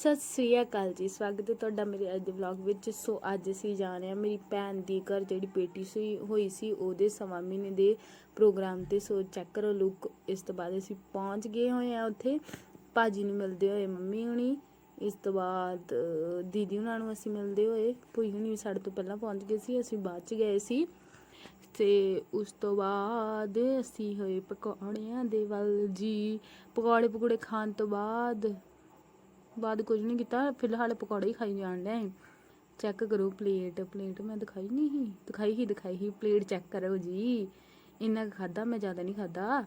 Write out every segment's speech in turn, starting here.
ਸਤਿ ਸ੍ਰੀ ਅਕਾਲ ਜੀ, ਸਵਾਗਤ ਹੈ ਤੁਹਾਡਾ ਮੇਰੇ ਅੱਜ ਦੇ ਵਲੌਗ ਵਿੱਚ। ਸੋ ਅੱਜ ਅਸੀਂ ਜਾ ਰਹੇ ਹਾਂ ਮੇਰੀ ਭੈਣ ਦੀ ਘਰ, ਜਿਹੜੀ ਬੇਟੀ ਸੀ, ਹੋਈ ਸੀ, ਉਹਦੇ ਸਵਾ ਮਹੀਨੇ ਦੇ ਪ੍ਰੋਗਰਾਮ ਤੇ। ਸੋ ਚੈੱਕ ਕਰੋ ਲੁੱਕ ਇਸ ਤੋਂ ਬਾਅਦ ਅਸੀਂ ਪਹੁੰਚ ਗਏ ਹੋਏ ਆ ਉੱਥੇ। ਭਾਜੀ ਨੂੰ ਮਿਲਦੇ ਹੋਏ ਮੰਮੀ ਹੁਣੀ, ਇਸ ਤੋਂ ਬਾਅਦ ਦੀਦੀ ਉਹਨਾਂ ਨੂੰ ਅਸੀਂ ਮਿਲਦੇ ਹੋਏ। ਭੂਈ ਹੁਣੀ ਸਾਡੇ ਤੋਂ ਪਹਿਲਾਂ ਪਹੁੰਚ ਗਏ ਸੀ, ਅਸੀਂ ਬਾਅਦ ਚ ਗਏ ਸੀ। ਤੇ ਉਸ ਤੋਂ ਬਾਅਦ ਅਸੀਂ ਹੋਏ ਪਕੌੜਿਆਂ ਦੇ ਵੱਲ ਜੀ। ਪਕੌੜੇ ਪਕੌੜੇ ਖਾਣ ਤੋਂ ਬਾਅਦ ਬਾਅਦ ਕੁਝ ਨਹੀਂ ਕੀਤਾ, ਫਿਲਹਾਲ ਪਕੌੜੇ ਹੀ ਖਾਈ ਜਾਣ ਡਿਆ ਚੈੱਕ ਕਰੋ ਪਲੇਟ ਪਲੇਟ ਮੈਂ ਦਿਖਾਈ ਨਹੀਂ ਸੀ। ਦਿਖਾਈ ਹੀ ਦਿਖਾਈ ਹੀ ਪਲੇਟ ਚੈੱਕ ਕਰੋ ਜੀ। ਇੰਨਾ ਖਾਦਾ ਮੈਂ ਜ਼ਿਆਦਾ ਨਹੀਂ ਖਾਦਾ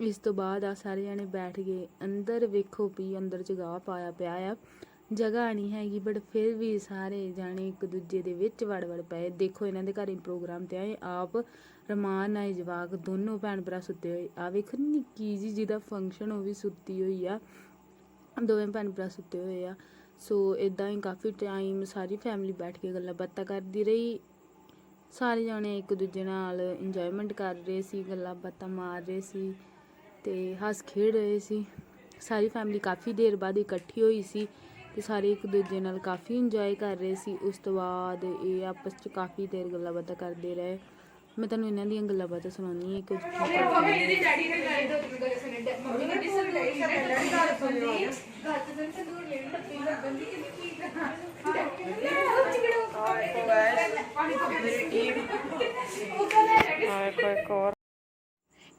ਇਸ ਤੋਂ ਬਾਅਦ ਆ ਸਾਰੇ ਜਣੇ ਬੈਠ ਗਏ। ਅੰਦਰ ਵੇਖੋ ਵੀ ਅੰਦਰ ਜਗ੍ਹਾ ਪਾਇਆ ਪਿਆ ਆ। ਜਗ੍ਹਾ ਨਹੀਂ ਹੈਗੀ ਬਟ ਫਿਰ ਵੀ ਸਾਰੇ ਜਾਣੇ ਇੱਕ ਦੂਜੇ ਦੇ ਵਿੱਚ ਵੜ ਵੜ ਪਏ। ਦੇਖੋ ਇਹਨਾਂ ਦੇ ਘਰੇ ਪ੍ਰੋਗਰਾਮ ਤੇ ਆਏ। ਆਪ ਰਮਾਨ ਨਾਲ ਜਵਾਕ ਦੋਨੋਂ ਭੈਣ ਭਰਾ ਸੁੱਤੇ ਹੋਏ। ਆ ਵੇਖੋ ਨਿੱਕੀ ਜੀ ਜਿਹਦਾ ਫੰਕਸ਼ਨ ਉਹ ਵੀ ਸੁੱਤੀ ਹੋਈ ਆ। ਦੋਵੇਂ ਭੈਣ ਭਰਾ ਸੁੱਤੇ ਹੋਏ ਆ। ਸੋ ਇਦਾਂ ਹੀ ਕਾਫੀ ਟਾਈਮ ਸਾਰੀ ਫੈਮਿਲੀ ਬੈਠ ਕੇ ਗੱਲਾਂ ਬਾਤਾਂ ਕਰਦੀ ਰਹੀ। ਸਾਰੇ ਜਾਣੇ ਇੱਕ ਦੂਜੇ ਨਾਲ ਇੰਜੋਇਮੈਂਟ ਕਰ ਰਹੇ ਸੀ, ਗੱਲਾਂ ਬਾਤਾਂ ਮਾਰ ਰਹੇ ਸੀ ਤੇ ਹੱਸ ਖੇਡ ਰਹੇ ਸੀ। ਸਾਰੀ ਫੈਮਿਲੀ ਕਾਫੀ ਦੇਰ ਬਾਅਦ ਇਕੱਠੀ ਹੋਈ ਸੀ ਤੇ ਸਾਰੇ ਇੱਕ ਦੂਜੇ ਨਾਲ ਕਾਫੀ ਇੰਜੋਏ ਕਰ ਰਹੇ ਸੀ। ਉਸ ਤੋਂ ਬਾਅਦ ਇਹ ਆਪਸ 'ਚ ਕਾਫੀ ਦੇਰ ਗੱਲਾਂ ਬਾਤਾਂ ਕਰਦੇ ਰਹੇ। ਮੈਂ ਤੁਹਾਨੂੰ ਇਹਨਾਂ ਦੀਆਂ ਗੱਲਾਂ ਬਾਤਾਂ ਸੁਣਾਉਣੀ ਹੈ ਕੁਝ ਮੰਮੀ ਦੀ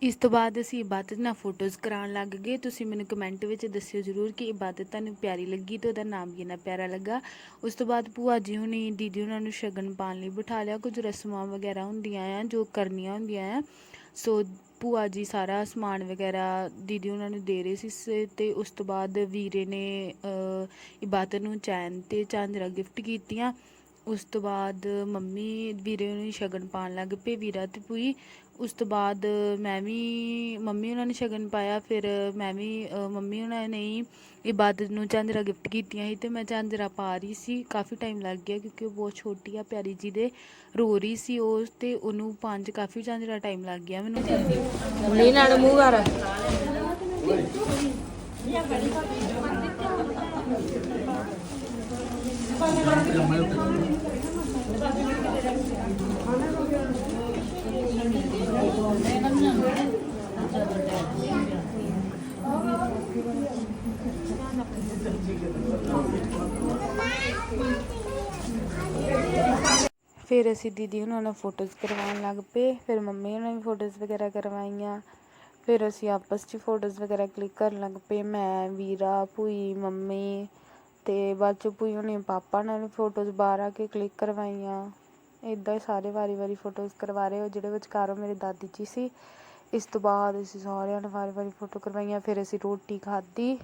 ਇਸ ਤੋਂ ਬਾਅਦ ਅਸੀਂ ਇਬਾਦਤ ਨਾਲ ਫੋਟੋਜ਼ ਕਰਾਉਣ ਲੱਗ ਗਏ। ਤੁਸੀਂ ਮੈਨੂੰ ਕਮੈਂਟ ਵਿੱਚ ਦੱਸਿਓ ਜ਼ਰੂਰ ਕਿ ਇਬਾਦਤ ਤੁਹਾਨੂੰ ਪਿਆਰੀ ਲੱਗੀ ਤੇ ਉਹਦਾ ਨਾਮ ਕਿੰਨਾ ਪਿਆਰਾ ਲੱਗਾ। ਉਸ ਤੋਂ ਬਾਅਦ ਭੂਆ ਜੀ ਹੁਣੀ ਦੀਦੀ ਉਹਨਾਂ ਨੂੰ ਸ਼ਗਨ ਪਾਉਣ ਲਈ ਬਿਠਾ ਲਿਆ। ਕੁਝ ਰਸਮਾਂ ਵਗੈਰਾ ਹੁੰਦੀਆਂ ਆ ਜੋ ਕਰਨੀਆਂ ਹੁੰਦੀਆਂ ਆ। ਸੋ ਭੂਆ ਜੀ ਸਾਰਾ ਸਮਾਨ ਵਗੈਰਾ ਦੀਦੀ ਉਹਨਾਂ ਨੂੰ ਦੇ ਰਹੇ ਸੀ। ਸ- ਤੇ ਉਸ ਤੋਂ ਬਾਅਦ ਵੀਰੇ ਨੇ ਅ, ਇਬਾਦਤ ਨੂੰ ਚੈਨ ਤੇ ਝਾਂਜਰਾਂ ਗਿਫਟ ਕੀਤੀਆਂ। ਉਸ ਤੋਂ ਬਾਅਦ ਮੰਮੀ ਵੀਰੇ ਨੂੰ ਸ਼ਗਨ ਪਾਉਣ ਲੱਗ ਪਏ। ਵੀਰਾ ਤੇ ਭੂਈ ਉਸ ਤੋਂ ਬਾਅਦ ਮੈਂ ਵੀ, ਮੰਮੀ ਉਹਨਾਂ ਨੇ ਸ਼ਗਨ ਪਾਇਆ, ਫਿਰ ਮੈਂ ਵੀ ਮੰਮੀ ਉਹਨਾਂ ਨੇ ਹੀ ਇਬਾਦਤ ਨੂੰ ਝਾਂਜਰਾ ਗਿਫਟ ਕੀਤੀਆਂ ਸੀ ਤੇ ਮੈਂ ਝਾਂਜਰਾ ਪਾ ਰਹੀ ਸੀ। ਕਾਫੀ ਟਾਈਮ ਲੱਗ ਗਿਆ ਕਿਉਂਕਿ ਉਹ ਬਹੁਤ ਛੋਟੀ ਆ, ਪਿਆਰੀ ਜੀ ਦੇ, ਰੋ ਰਹੀ ਸੀ ਉਸ ਤੇ ਉਹਨੂੰ ਪੰਜ, ਕਾਫੀ ਝਾਂਜਰਾ ਟਾਈਮ ਲੱਗ ਗਿਆ ਮੈਨੂੰ। ਨੀ ਨਾਲ ਮੂੰਹ ਕਰ। ਫਿਰ ਅਸੀਂ ਦੀਦੀ ਉਹਨਾਂ ਨਾਲ ਫੋਟੋਜ਼ ਕਰਵਾਉਣ ਲੱਗ ਪਏ, ਫਿਰ ਮੰਮੀ ਉਹਨਾਂ ਨੇ ਫੋਟੋਜ਼ ਵਗੈਰਾ ਕਰਵਾਈਆਂ, ਫਿਰ ਅਸੀਂ ਆਪਸ 'ਚ ਫੋਟੋਜ਼ ਵਗੈਰਾ ਕਲਿੱਕ ਕਰਨ ਲੱਗ ਪਏ, ਮੈਂ, ਵੀਰਾ, ਭੂਈ, ਮੰਮੀ ਤੇ ਬਾਅਦ 'ਚ ਭੂਈ ਹੁਣੀ ਪਾਪਾ ਨਾਲ ਵੀ ਫੋਟੋਜ਼ ਬਾਹਰ ਆ ਕੇ ਕਲਿੱਕ ਕਰਵਾਈਆਂ। ਇਦਾਂ ਹੀ ਸਾਰੇ ਵਾਰੀ-ਵਾਰੀ ਫੋਟੋਜ਼ ਕਰਵਾ ਰਹੇ ਹੋ, ਜਿਹੜੇ ਵਿਚਕਾਰੋਂ ਮੇਰੇ ਦਾਦੀ ਜੀ ਸੀ। ਇਸ ਤੋਂ ਬਾਅਦ ਅਸੀਂ ਸਾਰਿਆਂ ਨੇ ਵਾਰੀ-ਵਾਰੀ ਫੋਟੋ ਕਰਵਾਈਆਂ, ਫਿਰ ਅਸੀਂ ਰੋਟੀ ਖਾਧੀ।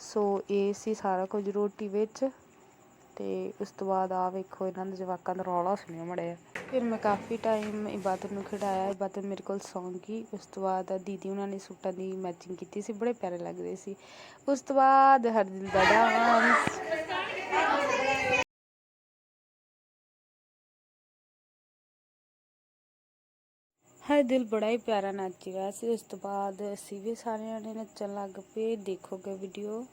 ਸੋ ਇਹ ਸੀ ਸਾਰਾ ਕੁਝ ਰੋਟੀ ਵਿੱਚ। ਤੇ ਉਸ ਤੋਂ ਬਾਅਦ ਆ ਵੇਖੋ, ਇਹਨਾਂ ਦੇ ਜਵਾਕਾਂ ਦਾ ਰੌਲਾ ਸੁਣਿਆ ਮੜਿਆ ਫਿਰ ਮੈਂ ਕਾਫੀ ਟਾਈਮ ਇਬਾਦਤ ਨੂੰ ਖਿਡਾਇਆ, ਇਬਾਦਤ ਮੇਰੇ ਕੋਲ ਸੌਂ ਗਈ। ਉਸ ਤੋਂ ਬਾਅਦ ਦੀਦੀ ਉਹਨਾਂ ਨੇ ਸੂਟਾਂ ਦੀ ਮੈਚਿੰਗ ਕੀਤੀ ਸੀ, ਬੜੇ ਪਿਆਰੇ ਲੱਗਦੇ ਸੀ। ਉਸ ਤੋਂ ਬਾਅਦ ਹਰਦਿਲ ਦਾ ਡਾਂਸ ਹੈ ਦਿਲ ਬੜਾ ਹੀ ਪਿਆਰਾ ਨੱਚ ਰਿਹਾ ਸੀ। ਉਸ ਤੋਂ ਬਾਅਦ ਅਸੀਂ ਵੀ ਸਾਰਿਆਂ ਜਣੇ ਨੱਚਣ ਲੱਗ ਪਏ। ਦੇਖੋਗੇ ਵੀਡੀਓ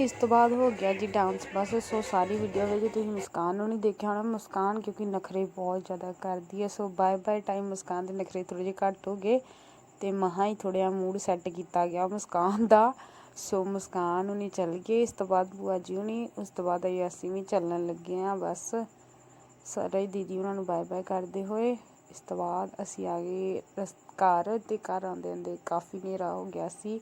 ਇਸ ਤੋਂ ਬਾਅਦ ਹੋ ਗਿਆ ਜੀ ਡਾਂਸ ਬਸ ਸੋ ਸਾਰੀ ਵੀਡੀਓ ਵਿੱਚ ਤੁਸੀਂ ਮੁਸਕਾਨ ਨੂੰ ਨਹੀਂ ਦੇਖਿਆ ਹੋਣਾ। ਮੁਸਕਾਨ ਕਿਉਂਕਿ ਨਖਰੇ ਬਹੁਤ ਜ਼ਿਆਦਾ ਕਰਦੀ ਹੈ। So bye bye time Muskan ਦੇ ਨਖਰੇ ਥੋੜੇ ਜਿਹਾ ਘੱਟ ਹੋ ਗਏ ਤੇ ਮਹਾ ਹੀ ਥੋੜਿਆ ਮੂਡ ਸੈੱਟ ਕੀਤਾ ਗਿਆ ਮੁਸਕਾਨ ਦਾ। ਸੋ ਮੁਸਕਾਨ ਨੂੰ ਨਹੀਂ ਚੱਲ ਗਏ ਇਸ ਤੋਂ ਬਾਅਦ ਬੂਆ ਜੀ ਉਹਨੇ ਉਸ ਤੋਂ ਬਾਅਦ ਅਸੀਂ ਵੀ ਚੱਲਣ ਲੱਗੇ ਆ ਬਸ ਸਾਰੇ ਦੀਦੀ ਉਹਨਾਂ ਨੂੰ ਬਾਏ ਬਾਏ ਕਰਦੇ ਹੋਏ। ਇਸ ਤੋਂ ਬਾਅਦ ਅਸੀਂ ਆ ਗਏ ਰਸ- ਘਰ ਅਤੇ ਘਰ ਆਉਂਦੇ ਆਉਂਦੇ ਕਾਫੀ ਹਨੇਰਾ ਹੋ ਗਿਆ ਸੀ।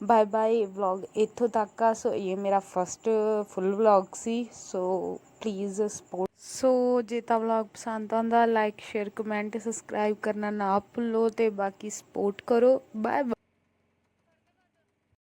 ਬਾਏ ਬਾਏ ਵਲੌਗ ਇੱਥੋਂ ਤੱਕ ਆ। ਸੋ ਇਹ ਮੇਰਾ ਫਸਟ ਫੁੱਲ ਵਲੌਗ ਸੀ। ਸੋ ਪਲੀਜ਼ ਸਪੋਰਟ ਸੋ ਜੇ ਤਾਂ ਵਲੌਗ ਪਸੰਦ ਆਉਂਦਾ ਲਾਈਕ ਸ਼ੇਅਰ ਕਮੈਂਟ ਸਬਸਕ੍ਰਾਈਬ ਕਰਨਾ ਨਾ ਭੁੱਲੋ ਤੇ ਬਾਕੀ ਸਪੋਰਟ ਕਰੋ। ਬਾਏ